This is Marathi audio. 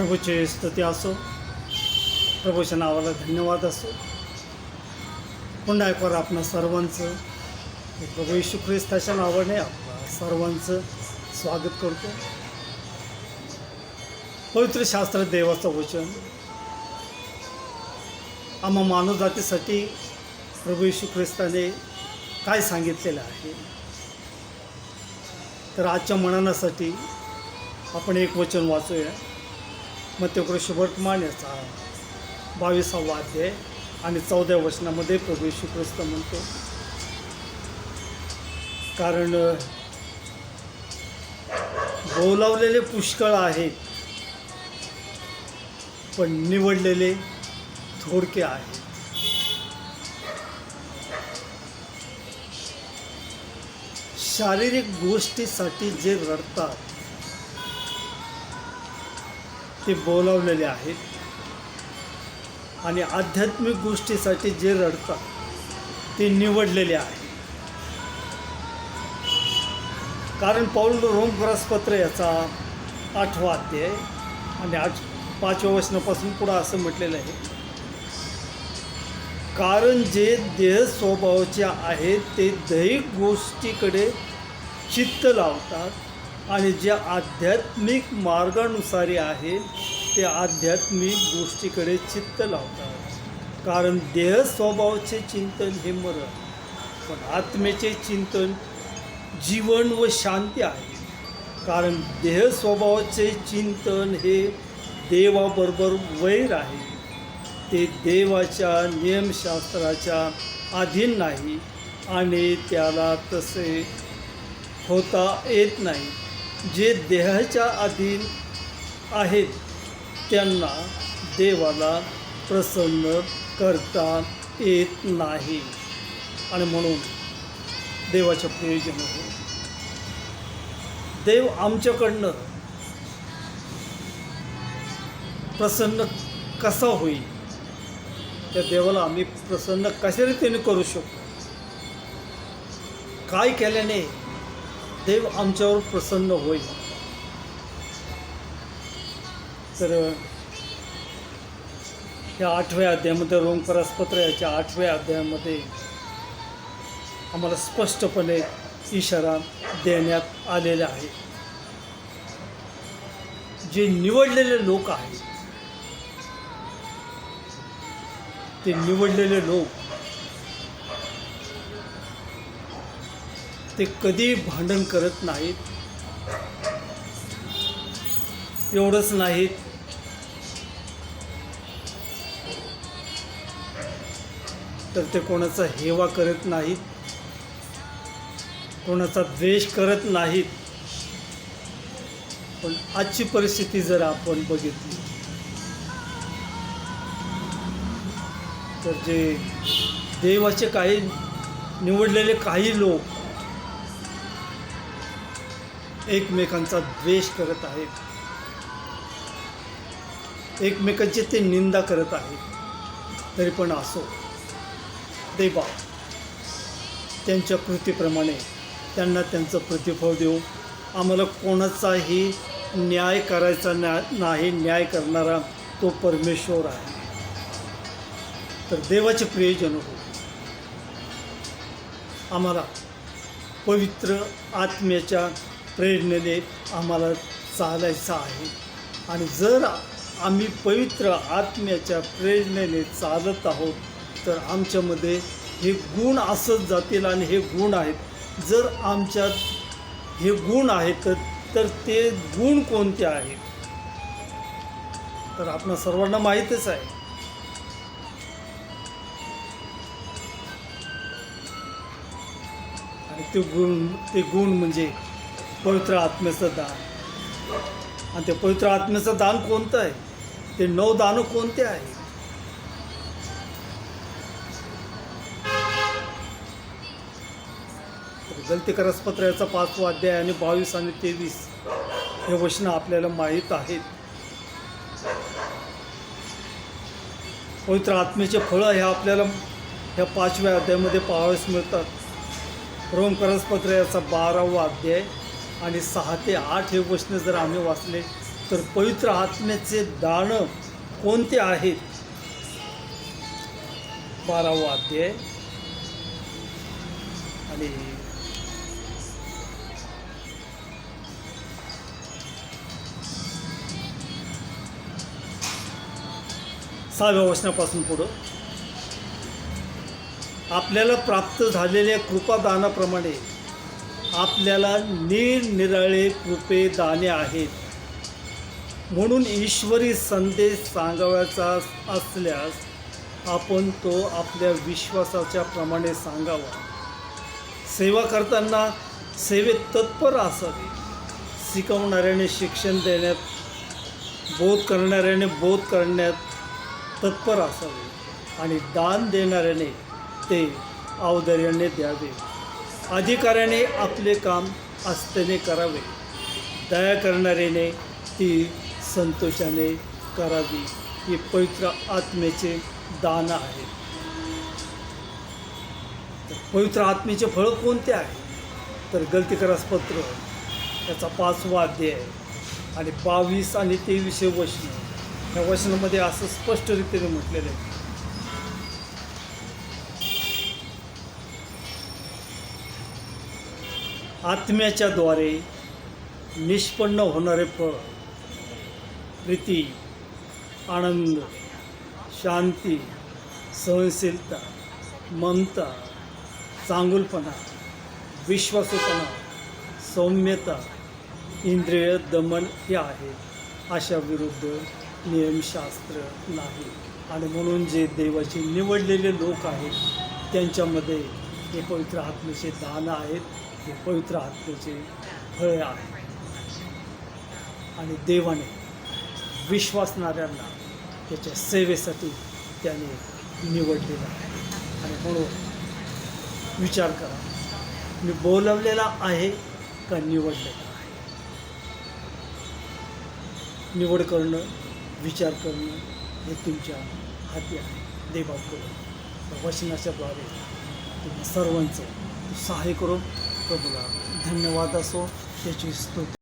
प्रभूचे स्तुती असो. प्रभूच्या नावाला धन्यवाद असो. पुन्हा एकवार आपण आपणा सर्वांचं प्रभू येशू ख्रिस्ताच्या नावाने आपल्या सर्वांचं स्वागत करतो. पवित्र शास्त्र देवाचं वचन. आम्हा मानवजातीसाठी प्रभू येशू ख्रिस्ताने काय सांगितलेलं आहे? तर आजच्या मननासाठी आपण एक वचन वाचूया. मत्यकृषी वर्तमान याचा बावीसावा अध्याय आणि चौद्या वचनामध्ये प्रभू येशू ख्रिस्त म्हणतो. कारण बोलावलेले पुष्कळ आहेत पण निवडलेले थोडके आहेत. शारीरिक गोष्टीसाठी जे रडतात ते बोलावलेले आहेत. आणि आध्यात्मिक गोष्टीसाठी जे रडतात ते निवडलेले आहे कारण पाऊल रोमग्रासपत्र याचा आठवा अध्याय आणि आठ पाचव्या वचनापासून पुढं असं म्हटलेलं आहे. कारण जे देह स्वभावाचे आहेत ते दैहिक गोष्टीकडे चित्त लावतात आणि जे आध्यात्मिक मार्गानुसारी आहे ते आध्यात्मिक गोष्टीकडे चित्त लावतात. कारण देह स्वभावाचे चिंतन हे मरण पण आत्मेचे चिंतन जीवन व शांती आहे. कारण देह स्वभावाचे चिंतन हे देवाबरोबर वैर आहे. ते देवाच्या नियमशास्त्राच्या अधीन नाही आणि त्याला तसे होता येत नाही. जे देहाच्या अधीन आहेत त्यांना देवाला प्रसन्न करता येत नाही. आणि म्हणून देवाच्या प्रयोजन हो देव आमच्याकडनं प्रसन्न कसा होईल? त्या देवाला आम्ही प्रसन्न कशा रीतीने करू शकतो काय केल्याने देव आमच्यावर प्रसन्न होईल. तर या आठव्या अध्यायामध्ये रोमपरासपत्र याच्या आठव्या अध्यायामध्ये आम्हाला स्पष्टपणे इशारा देण्यात आलेला आहे. जे निवडलेले लोक आहेत ते निवडलेले लोक ते कधी भांडण करत नाहीत. एवढंच नाहीत तर ते कोणाचा हेवा करत नाहीत. कोणाचा द्वेष करत नाहीत. पण आजची परिस्थिती जर आपण बघितली तर जे देवाचे काही निवडलेले काही लोक एकमेकांचा द्वेष करत आहेत. एकमेकांची ते निंदा करत आहेत. तरी पण असो. देवा त्यांच्या कृतीप्रमाणे त्यांना त्यांचं प्रतिफळ देऊ. आम्हाला कोणाचाही न्याय करायचा न्या नाही न्याय करणारा तो परमेश्वर आहे. तर देवाचे प्रियजन हो. आम्हाला पवित्र आत्म्याच्या प्रेरणेने आम्हाला चालायचं आहे. आणि जर आम्ही पवित्र आत्म्याच्या प्रेरणेने चालत आहोत तर आमच्यामध्ये हे गुण असत जातील आणि हे गुण आहेत. जर आमच्यात हे गुण आहेत तर तर ते गुण कोणते आहेत तर आपण सर्वांना माहीतच आहे. आणि ते गुण ते गुण म्हणजे पवित्र आत्म्याचं दान. आणि ते पवित्र आत्म्याचं दान कोणतं आहे? ते नऊ दानं कोणते आहे? गलती करसपत्र याचा पाचवा अध्याय आणि बावीस आणि तेवीस हे वचनं आपल्याला माहीत आहेत. पवित्र आत्म्याचे फळं हे आपल्याला ह्या पाचव्या अध्यायामध्ये पाहावयास मिळतात. रोम करसपत्र याचा बारावा अध्याय. आणि सहा ते आठ हे वचनं जर आम्ही वाचले तर पवित्र आत्म्याचे दान कोणते आहेत? बारावा अध्याय. आणि सहाव्या वचनापासून पुढं. आपल्याला प्राप्त झालेल्या कृपादानाप्रमाणे आपल्याला निरनिराळे कृपे दाने आहेत. म्हणून ईश्वरी संदेश सांगावयाचा असल्यास आपण तो आपल्या विश्वासाच्या प्रमाणे सांगावा. सेवा करताना सेवेत तत्पर असावे. शिकवणाऱ्याने शिक्षण देण्यात बोध करणाऱ्याने बोध करण्यात तत्पर असावे आणि दान देणाऱ्याने ते अवदर्याने द्यावे. अधिकाऱ्याने आपले काम आस्थेने करावे. दया करणाऱ्याने ती संतोषाने करावी. हे पवित्र आत्म्याचे दान आहे. पवित्र आत्म्याचे फळं कोणते आहे? तर गलतीकरास पत्र याचा पाचवा अध्याय आहे. आणि बावीस आणि तेवीसशे वचन. ह्या वचनामध्ये असं स्पष्टरीतीने म्हटलेलं आहे. आत्म्याच्या द्वारे निष्पन्न होणारे फळ प्रीती आनंद शांती सहनशीलता ममता चांगुलपणा विश्वासूपणा सौम्यता इंद्रिय दमन हे आहेत अशा विरुद्ध नियमशास्त्र नाही. आणि म्हणून जे देवाचे निवडलेले लोक आहेत त्यांच्यामध्ये हे पवित्र आत्मेचे दान आहेत. हे पवित्र आत्म्याचे फळे आहेत आणि देवाने विश्वासणाऱ्यांना त्याच्या सेवेसाठी त्याने निवडलेलं आहे. आणि म्हणून विचार करा मी बोलवलेला आहे का निवडलेला आहे? निवड करणं विचार करणं हे तुमच्या हाती आहे. देवाकडून वचनाच्याद्वारे तुम्हा सर्वांचं सहाय्य करून प्रभूला धन्यवाद असो त्याची स्तुती.